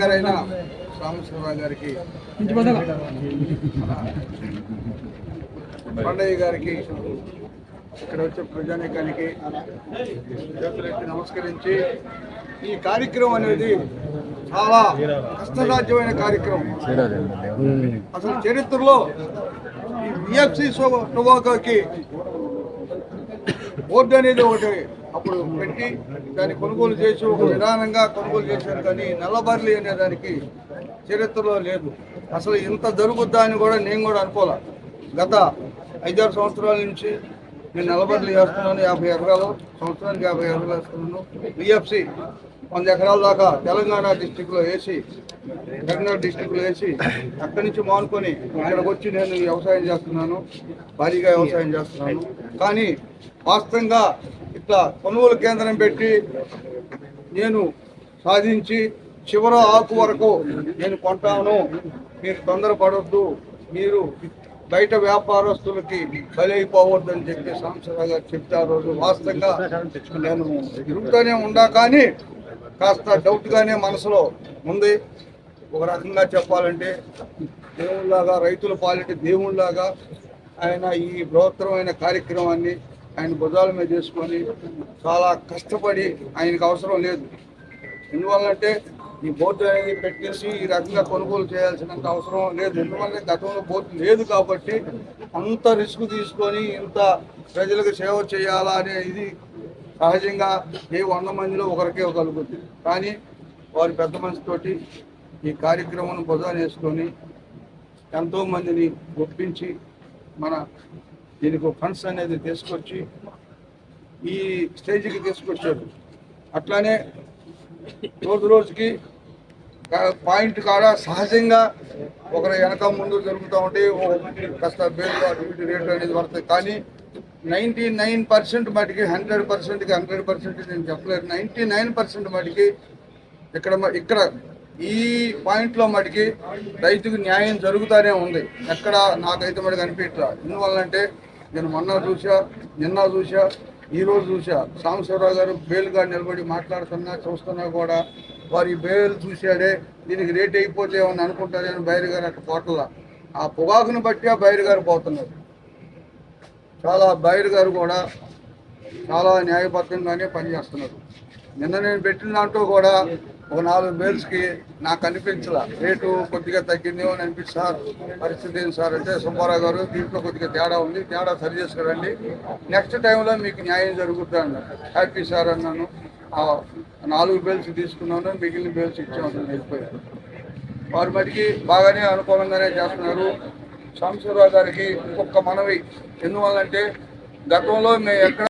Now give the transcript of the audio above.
గారైన రామేశ్వరరావు గారికి పండయ్య గారికి ఇక్కడ వచ్చే ప్రజానీకానికి చేతులెత్తి నమస్కరించి ఈ కార్యక్రమం అనేది చాలా కష్టసాధ్యమైన కార్యక్రమం. అసలు చరిత్రలో ఈ బిఎఫ్సి టొబాకోకి బోర్డు అనేది ఒకటి. అప్పుడు పెట్టి దాన్ని కొనుగోలు చేసి ఒక విధానంగా కొనుగోలు చేశారు. కానీ నల్లబర్లి అనే దానికి చరిత్రలో లేదు. అసలు ఇంత జరుగుద్దా అని కూడా నేను కూడా అనుకోలే. గత ఐదారు సంవత్సరాల నుంచి నేను నల్లబర్లు చేస్తున్నాను. యాభై ఎకరాలు సంవత్సరానికి యాభై ఎకరాలు వేస్తున్నాను. బిఎఫ్సి వంద ఎకరాల దాకా తెలంగాణ డిస్టిక్లో వేసి కరీంనగర్ డిస్టిక్లో వేసి అక్కడి నుంచి మానుకొని ఇక్కడికి వచ్చి నేను వ్యవసాయం చేస్తున్నాను. భారీగా వ్యవసాయం చేస్తున్నాను. కానీ వాస్తవంగా ఇట్లా కొనుగోలు కేంద్రం పెట్టి నేను సాధించి చివర ఆకు వరకు నేను కొంటాను. మీరు తొందరపడొద్దు. మీరు బయట వ్యాపారస్తులకి బలైపోవద్దని అని చెప్పి సాంసరావు గారు చెప్తే రోజు వాస్తవంగా నేను తిరుగుతూనే ఉండా కానీ కాస్త డౌట్గానే మనసులో ఉంది. ఒక రకంగా చెప్పాలంటే దేవుళ్ళలాగా రైతుల పాలిటి దేవుళ్ళలాగా ఆయన ఈ బృహత్తరమైన కార్యక్రమాన్ని ఆయన భుజాల మీద చేసుకొని చాలా కష్టపడి ఆయనకు అవసరం లేదు. ఎందువల్లంటే ఈ బోర్డు అనేది పెట్టేసి ఈ రకంగా కొనుగోలు చేయాల్సినంత అవసరం లేదు. ఎందువల్ల గతంలో బోర్డు లేదు కాబట్టి అంత రిస్క్ తీసుకొని ఇంత ప్రజలకు సేవ చేయాలా అనే ఇది సహజంగా ఏ వంద మందిలో ఒకరికే కలుగుతుంది కానీ వారి పెద్ద మనసుతోటి ఈ కార్యక్రమం భుజాన వేసుకొని ఎంతోమందిని ఒప్పించి మన దీనికి ఫండ్స్ అనేది తీసుకొచ్చి ఈ స్టేజ్కి తీసుకొచ్చారు. అట్లానే రోజు రోజుకి పాయింట్ కాడ సహజంగా ఒకరు వెనక ముందు జరుగుతూ ఉంటే ఓ కాస్త బేలు అటు ఇటు రేటు అనేది పడుతుంది కానీ నైంటీ నైన్ పర్సెంట్ మటుకి హండ్రెడ్ పర్సెంట్కి హండ్రెడ్ పర్సెంట్ నేను చెప్పలేదు నైంటీ నైన్ పర్సెంట్ మటుకి ఇక్కడ ఇక్కడ ఈ పాయింట్లో మటుకి రైతుకు న్యాయం జరుగుతూనే ఉంది. ఎక్కడ నాకైతే మటుకు అనిపించట్లా ఎందువల్లంటే నేను మొన్న చూసా నిన్న చూసా ఈ రోజు చూసా సాంబశివరావు గారు బెయిల్గా నిలబడి మాట్లాడుతున్నా చూస్తున్నా కూడా. వారి బెయిల్ చూశాడే దీనికి రేట్ అయిపోతే ఏమని అనుకుంటారని బైరు గారు అట్లా పోటల్లా ఆ పొగాకును బట్టి ఆ బైరు గారు పోతున్నారు. చాలా బైరు గారు కూడా చాలా న్యాయబద్ధంగానే పనిచేస్తున్నారు. నిన్న నేను పెట్టిన దాంట్లో కూడా ఒక నాలుగు మేల్స్కి నాకు అనిపించలా. రేటు కొద్దిగా తగ్గిందేమో అని అనిపించి సార్ పరిస్థితి ఏంటి సార్ అంటే సుబ్బారావు గారు దీంట్లో కొద్దిగా తేడా ఉంది. తేడా సరి చేసుకురండి. నెక్స్ట్ టైంలో మీకు న్యాయం జరుగుతుంది అన్నారు. హ్యాపీ సార్ అన్నాను. నాలుగు బేల్స్ తీసుకున్నాను. మిగిలిన బేల్స్ ఇచ్చామని వెళ్ళిపోయారు వారి మటుకి బాగానే అనుకూలంగానే చేస్తున్నారు. సాంబశివరావు గారికి ఇంకొక మనవి. ఎందువల్లంటే గతంలో మేము ఎక్కడ